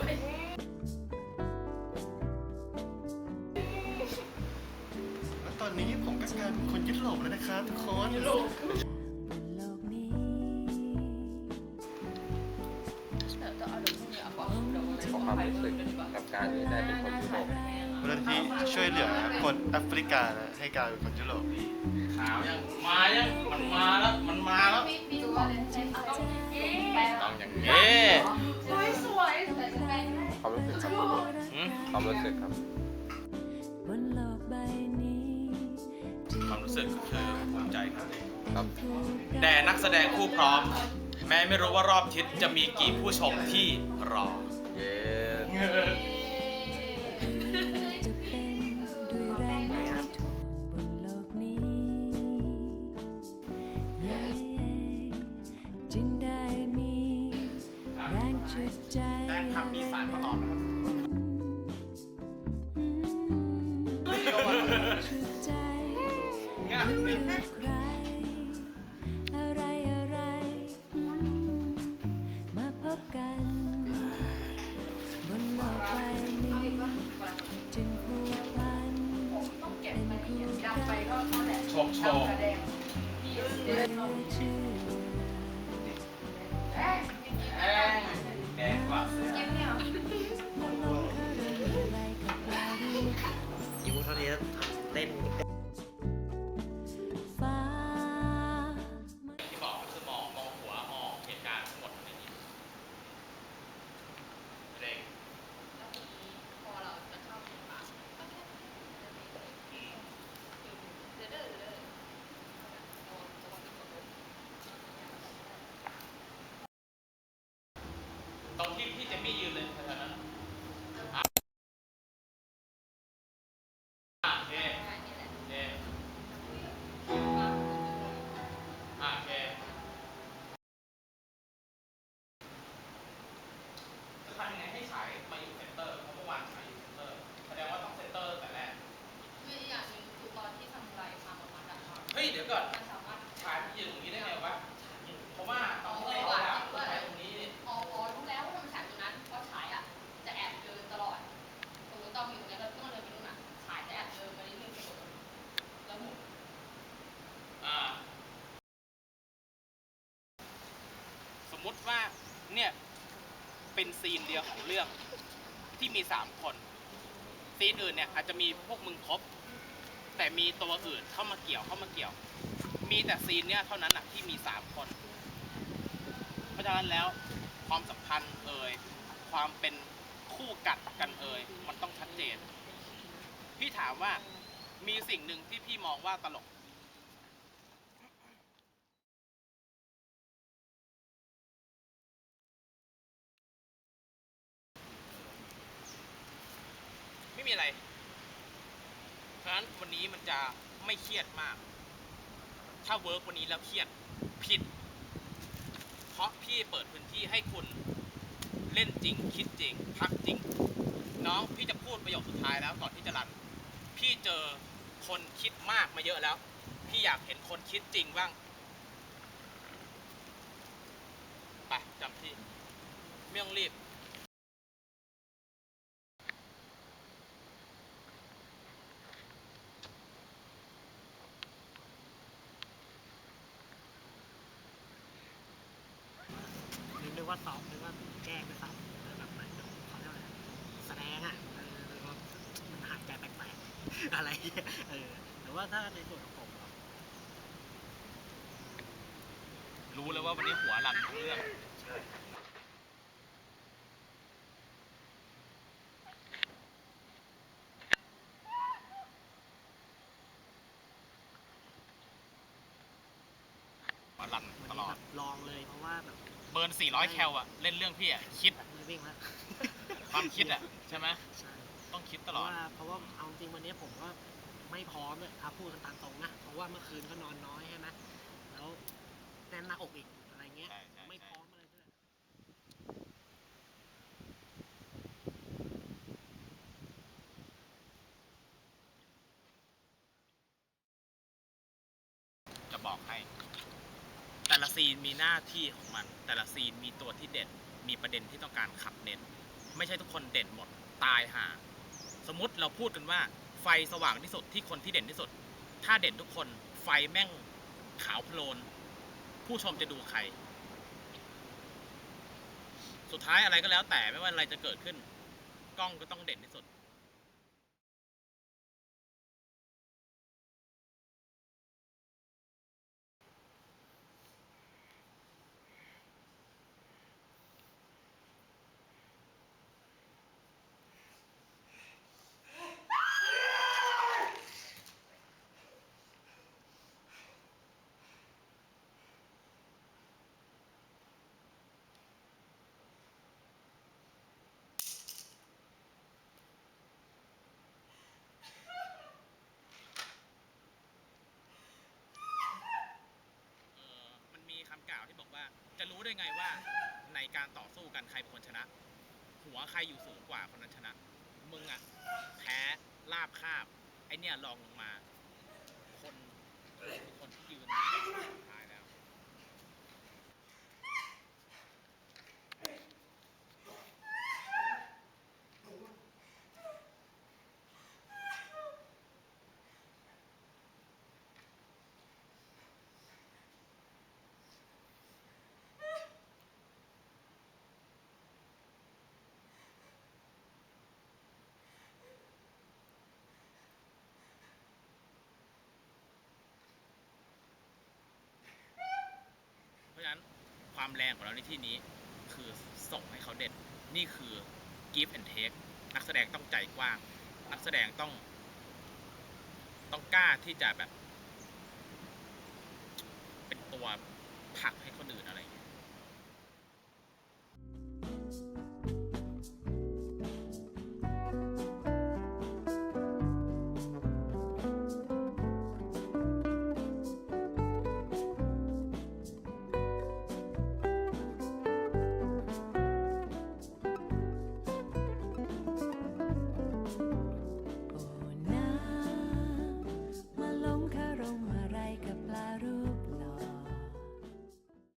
้วยตอนนี้ผมก็กลายเป็นคนยุโรปแล้วนะครับทุกคนยุโรปของความรู้สึกกับการที่ได้เป็นคนยุโรปมูลงที่ช่วยเหลือคนแอฟริกาให้กลายเป็นคนยุโรปขาวยังมายังมันมาแล้วมันมาแล้วต้องอย่างนี้ ความรู้สึกครับ บนโลกใบนี้ความรู้สึกก็คือภูมิใจครับครับแด่นักแสดงคู่พร้อม แม้ไม่รู้ว่ารอบทิศจะมีกี่ผู้ชมที่รอ เย้จะเป็นด้วยแรงโน้มถ่วงบนโลกนี้เย้จึงได้มีแรงจุดใจแรงทำมีสารประหลอดนะครับ โที่พี่เจมมี่ยืนเลย มมุติว่าเนี่ยเป็นซีนเดียวของเรื่องที่มีสามคนซีนอื่นเนี่ยอาจจะมีพวกมึงครบ แต่มีตัวอื่นเข้ามาเกี่ยวเข้ามาเกี่ยว มีแต่ซีนเนี่ยเท่านั้นอะที่มีสามคน เพราะฉะนั้นแล้วความสัมพันธ์เอ่ยความเป็นคู่กัดกันเอ่ยมันต้องชัดเจน พี่ถามว่ามีสิ่งหนึ่งที่พี่มองว่าตลก ม่มีอะไร เพราะฉะนั้นวันนี้มันจะไม่เครียดมาก ถ้าเวิร์กวันนี้แล้วเครียดผิด เพราะพี่เปิดพื้นที่ให้คุณเล่นจริง คิดจริงพักจริง น้องพี่จะพูดประโยคสุดท้ายแล้วก่อนที่จะรัน พี่เจอคนคิดมากมาเยอะแล้ว พี่อยากเห็นคนคิดจริงบ้างไปจำที่ไม่ต้องรีบ นึกว่าซ้อม นึกว่าแกล้งไปซ้ำแล้วแบบมันเขาเรียกว่าอะไรแสดงอะเออว่ามันหายใจแปลกๆอะไรเงี้ยเออแต่ว่าถ้าในส่วนของผมอะรู้แล้วว่าวันนี้หัวรันทั้งเรื่องหัวรันวันตนี้ลอแบด บลองเลยเพราะว่าแบบ เบิร์น 400 แคลอะเล่นเรื่องพี่อะคิดแบบมือวิ่งแล้วความคิดอะใช่ไหมใช่ต้องคิดเพตราะลอด ว่าเพราะว่าเอาจริงวันนี้ผมก็ไม่พร้อมเลยครับพูดกันตามตรงนะเพราะว่าเมื่อคืนก็นอนน้อยใช่ไหมแล้วแน่นหน้าอกอีกอะไรเงี้ย ใช่ใช่ ไม่ ใช่ พร้อมอะไรด้วย จะบอกให้ แต่ละซี นมีหน้าที่ของมัน แต่ละซีนมีตัวที่เด่นมีประเด็นที่ต้องการขับเน้น ไม่ใช่ทุกคนเด่นหมดตายห่าสมมติเราพูดกันว่าไฟสว่างที่สุดที่คนที่เด่นที่สุด ถ้าเด่นทุกคนไฟแม่งขาวโพลน ผู้ชมจะดูใคร สุดท้ายอะไรก็แล้วแต่ไม่ว่าอะไรจะเกิดขึ้น กล้องก็ต้องเด่นที่สุด เออมันมีคำกล่าวที่บอกว่า จะรู้ได้ไงว่าในการต่อสู้กันใครเป็นคนชนะ หัวใครอยู่สูงกว่าคนนั้นชนะ มึงอะแพ้ลาบคาบ ไอเนี่ยลองลงมา คนคือคนที่ยืนสุดท้ายแล้ว เพราะฉะนั้น ความแรงของเราในที่นี้ คือส่งให้เขาเด็ด นี่คือ give and take นักแสดงต้องใจกว้าง นักแสดงต้อง ต้องกล้าที่จะแบบ เป็นตัวผลักให้คนอื่นอะไร